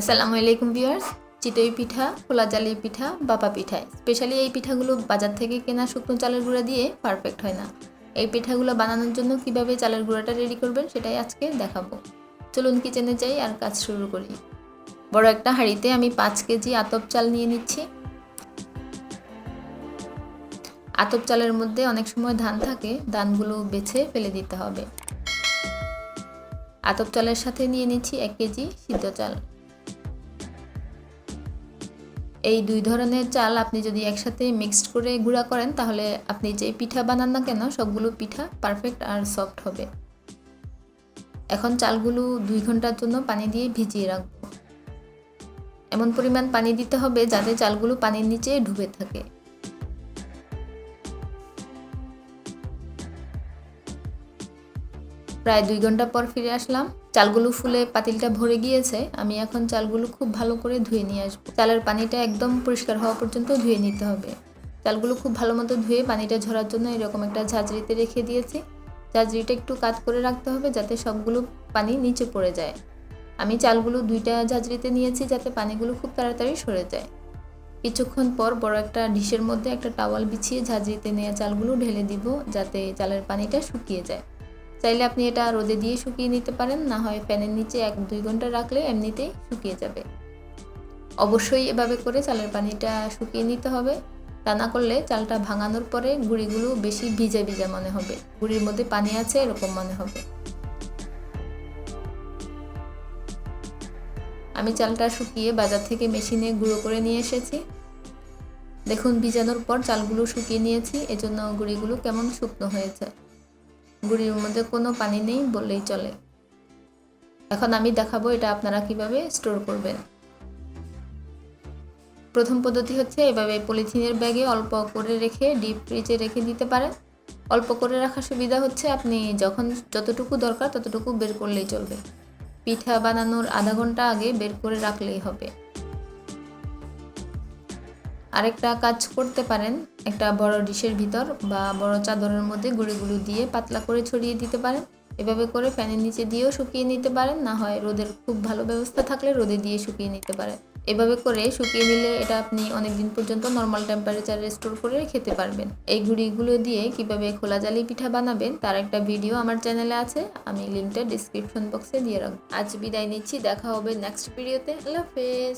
আসসালামু আলাইকুম ভিউয়ার্স, চিতই পিঠা, খোলা জালি পিঠা, বাপা পিঠা। স্পেশালি এই পিঠাগুলো বাজার থেকে কেনা শুকনো চালের গুঁড়া দিয়ে পারফেক্ট হয় না। এই পিঠাগুলো বানানোর জন্য কীভাবে চালের গুঁড়াটা রেডি করবেন সেটাই আজকে দেখাবো। চলুন কিচেনে যাই আর কাজ শুরু করি। বড় একটা হাঁড়িতে আমি পাঁচ কেজি আতপ চাল নিয়ে নিচ্ছি। আতপ চালের মধ্যে অনেক সময় ধান থাকে, ধানগুলো বেছে ফেলে দিতে হবে। আতপ চালের সাথে নিয়ে নিচ্ছি এক কেজি সিদ্ধ চাল। এই দুই ধরনের চাল আপনি যদি একসাথে মিক্সড করে গুঁড়া করেন, তাহলে আপনি যে পিঠা বানান না কেন, সবগুলো পিঠা পারফেক্ট আর সফট হবে। এখন চালগুলো দুই ঘণ্টার জন্য পানি দিয়ে ভিজিয়ে রাখব। এমন পরিমাণ পানি দিতে হবে যাতে চালগুলো পানির নিচে ডুবে থাকে। প্রায় দুই ঘণ্টা পর ফিরে আসলাম। চালগুলো ফুলে পাতিলটা ভরে গিয়েছে। আমি এখন চালগুলো খুব ভালো করে ধুয়ে নিয়ে আসব। চালের পানিটা একদম পরিষ্কার হওয়া পর্যন্ত ধুয়ে নিতে হবে। চালগুলো খুব ভালো মতো ধুয়ে পানিটা ঝরার জন্য এরকম একটা ঝাঁঝরিতে রেখে দিয়েছি। ঝাঁঝরিটা একটু কাত করে রাখতে হবে যাতে সবগুলো পানি নিচে পড়ে যায়। আমি চালগুলো দুইটা ঝাঁঝরিতে নিয়েছি যাতে পানিগুলো খুব তাড়াতাড়ি সরে যায়। কিছুক্ষণ পর বড় একটা ডিশের মধ্যে একটা টাওয়াল বিছিয়ে ঝাঁঝরিতে নেওয়া চালগুলো ঢেলে দিব যাতে চালের পানিটা শুকিয়ে যায়। চাইলে আপনি এটা রোদে দিয়ে শুকিয়ে নিতে পারেন, না হয় ফ্যানের নিচে এক দুই ঘণ্টা রাখলে এমনিতেই শুকিয়ে যাবে। অবশ্যই এভাবে করে চালের পানিটা শুকিয়ে নিতে হবে। তা না করলে চালটা ভাঙানোর পরে গুঁড়িগুলো বেশি ভিজা ভিজা মনে হবে। গুঁড়ির মধ্যে পানি আছে এরকম মনে হবে। আমি চালটা শুকিয়ে বাজার থেকে মেশিনে গুঁড়ো করে নিয়ে এসেছি। দেখুন, ভিজানোর পর চালগুলো শুকিয়ে নিয়েছি। এজন্য গুঁড়িগুলো কেমন শুকনো হয়েছে। গুঁড়ির মধ্যে কোনো পানি নেই বললেই চলে। এখন আমি দেখাবো এটা আপনারা কীভাবে স্টোর করবেন। প্রথম পদ্ধতি হচ্ছে এভাবে পলিথিনের ব্যাগে অল্প করে রেখে ডিপ ফ্রিজে রেখে দিতে পারেন। অল্প করে রাখার সুবিধা হচ্ছে আপনি যখন যতটুকু দরকার ততটুকু বের করলেই চলবে। পিঠা বানানোর আধা ঘণ্টা আগে বের করে রাখলেই হবে। আরেকটা কাজ করতে পারেন। একটা বড় ডিশের ভিতর বা বড় চাদরের মধ্যে গুঁড়িগুলো দিয়ে পাতলা করে ছড়িয়ে দিতে পারেন। এভাবে করে ফ্যানের নিচে দিয়েও শুকিয়ে নিতে পারেন। না হয় রোদের খুব ভালো ব্যবস্থা থাকলে রোদে দিয়ে শুকিয়ে নিতে পারেন। এভাবে করে শুকিয়ে নিলে এটা আপনি অনেক দিন পর্যন্ত নর্মাল টেম্পারেচারে স্টোর করে খেতে পারবেন। এই গুঁড়িগুলো দিয়ে কীভাবে খোলা জালি পিঠা বানাবেন তার একটা ভিডিও আমার চ্যানেলে আছে। আমি লিঙ্কটা ডিসক্রিপশন বক্সে দিয়ে রাখব। আজ বিদায় নিচ্ছি। দেখা হবে নেক্সট ভিডিওতে আল্লাহ হাফেজ।